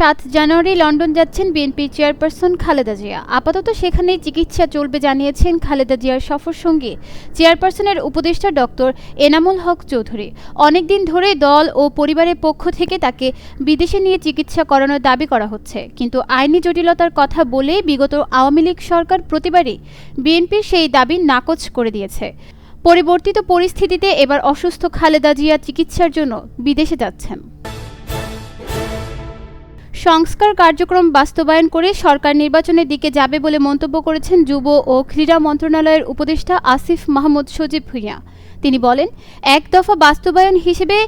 সাত জানুয়ারি লন্ডন যাচ্ছেন বিএনপি চেয়ারপারসন খালেদা জিয়া। আপাতত সেখানেই চিকিৎসা চলবে জানিয়েছেন খালেদা জিয়ার সফর সঙ্গী চেয়ারপারসনের উপদেষ্টা ডক্টর এনামুল হক চৌধুরী। অনেকদিন ধরেই দল ও পরিবারের পক্ষ থেকে তাকে বিদেশে নিয়ে চিকিৎসা করানোর দাবি করা হচ্ছে। কিন্তু আইনি জটিলতার কথা বলে বিগত আওয়ামী লীগ সরকার প্রতিবারই বিএনপির সেই দাবি নাকচ করে দিয়েছে। পরিবর্তিত পরিস্থিতিতে এবার অসুস্থ খালেদা জিয়া চিকিৎসার জন্য বিদেশে যাচ্ছেন। সংস্কার কার্যক্রম বাস্তবায়ন করে সরকার নির্বাচনের দিকে যাবে বলে মন্তব্য করেছেন যুব ও ক্রীড়া মন্ত্রণালয়ের উপদেষ্টা আসিফ মাহমুদ সজীব ভুঁইয়া। তিনি বলেন, এক দফা বাস্তবায়ন হিসেবে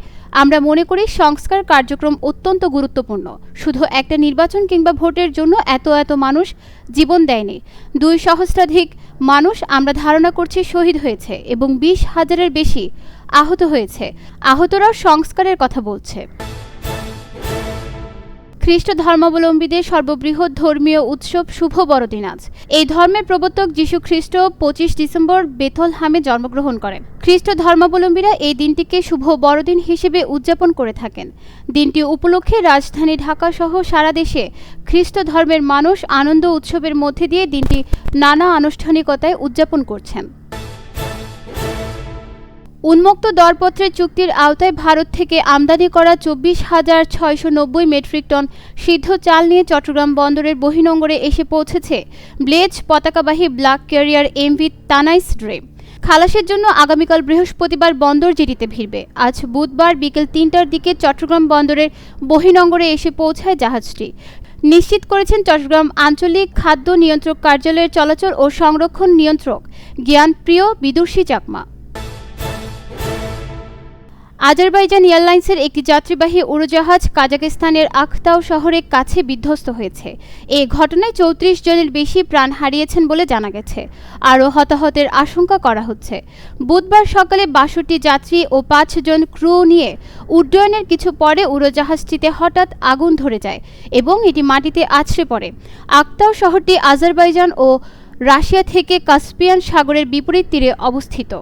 আমরা মনে করি সংস্কার কার্যক্রম অত্যন্ত গুরুত্বপূর্ণ। শুধু একটা নির্বাচন কিংবা ভোটের জন্য এত এত মানুষ জীবন দেয়নি। দুই সহস্রাধিক মানুষ আমরা ধারণা করছি শহীদ হয়েছে এবং বিশ হাজারের বেশি আহত হয়েছে। আহতরাও সংস্কারের কথা বলছে। খ্রিস্ট ধর্মাবলম্বীদের সর্ববৃহৎ ধর্মীয় উৎসব শুভ বড়দিন আজ। এই ধর্মের প্রবর্তক যীশু খ্রিস্ট পঁচিশ ডিসেম্বর বেথলহামে জন্মগ্রহণ করেন। খ্রিস্ট ধর্মাবলম্বীরা এই দিনটিকে শুভ বড়দিন হিসেবে উদযাপন করে থাকেন। দিনটি উপলক্ষে রাজধানী ঢাকা সহ সারা দেশে খ্রিস্ট ধর্মের মানুষ আনন্দ উৎসবের মধ্যে দিয়ে দিনটি নানা আনুষ্ঠানিকতায় উদযাপন করছেন। উন্মুক্ত দরপত্রের চুক্তির আওতায় ভারত থেকে আমদানি করা চব্বিশ হাজার ছয়শো নব্বই মেট্রিক টন সিদ্ধ চাল নিয়ে চট্টগ্রাম বন্দরের বহিনঙ্গরে এসে পৌঁছেছে ব্লেজ পতাকাবাহী ব্ল্যাক ক্যারিয়ার এমভি তানাইস ড্রে। খালাসের জন্য আগামীকাল বৃহস্পতিবার বন্দর জেটিতে ভিড়বে। আজ বুধবার বিকেল তিনটার দিকে চট্টগ্রাম বন্দরের বহিনঙ্গরে এসে পৌঁছায় জাহাজটি। নিশ্চিত করেছেন চট্টগ্রাম আঞ্চলিক খাদ্য নিয়ন্ত্রক কার্যালয়ের চলাচল ও সংরক্ষণ নিয়ন্ত্রক জ্ঞানপ্রিয় বিদুষী চাকমা। আজারবাইজান এয়ারলাইন্সের একটি যাত্রীবাহী উড়োজাহাজ কাজাকিস্তানের আখতাও শহরের কাছে বিধ্বস্ত হয়েছে। এ ঘটনায় চৌত্রিশ জনের বেশি প্রাণ হারিয়েছেন বলে জানা গেছে। আরও হতাহতের আশঙ্কা করা হচ্ছে। বুধবার সকালে বাষট্টি যাত্রী ও পাঁচজন ক্রু নিয়ে উড্ডয়নের কিছু পরে উড়োজাহাজটিতে হঠাৎ আগুন ধরে যায় এবং এটি মাটিতে আছড়ে পড়ে। আখতাও শহরটি আজারবাইজান ও রাশিয়া থেকে কাস্পিয়ান সাগরের বিপরীত তীরে অবস্থিত।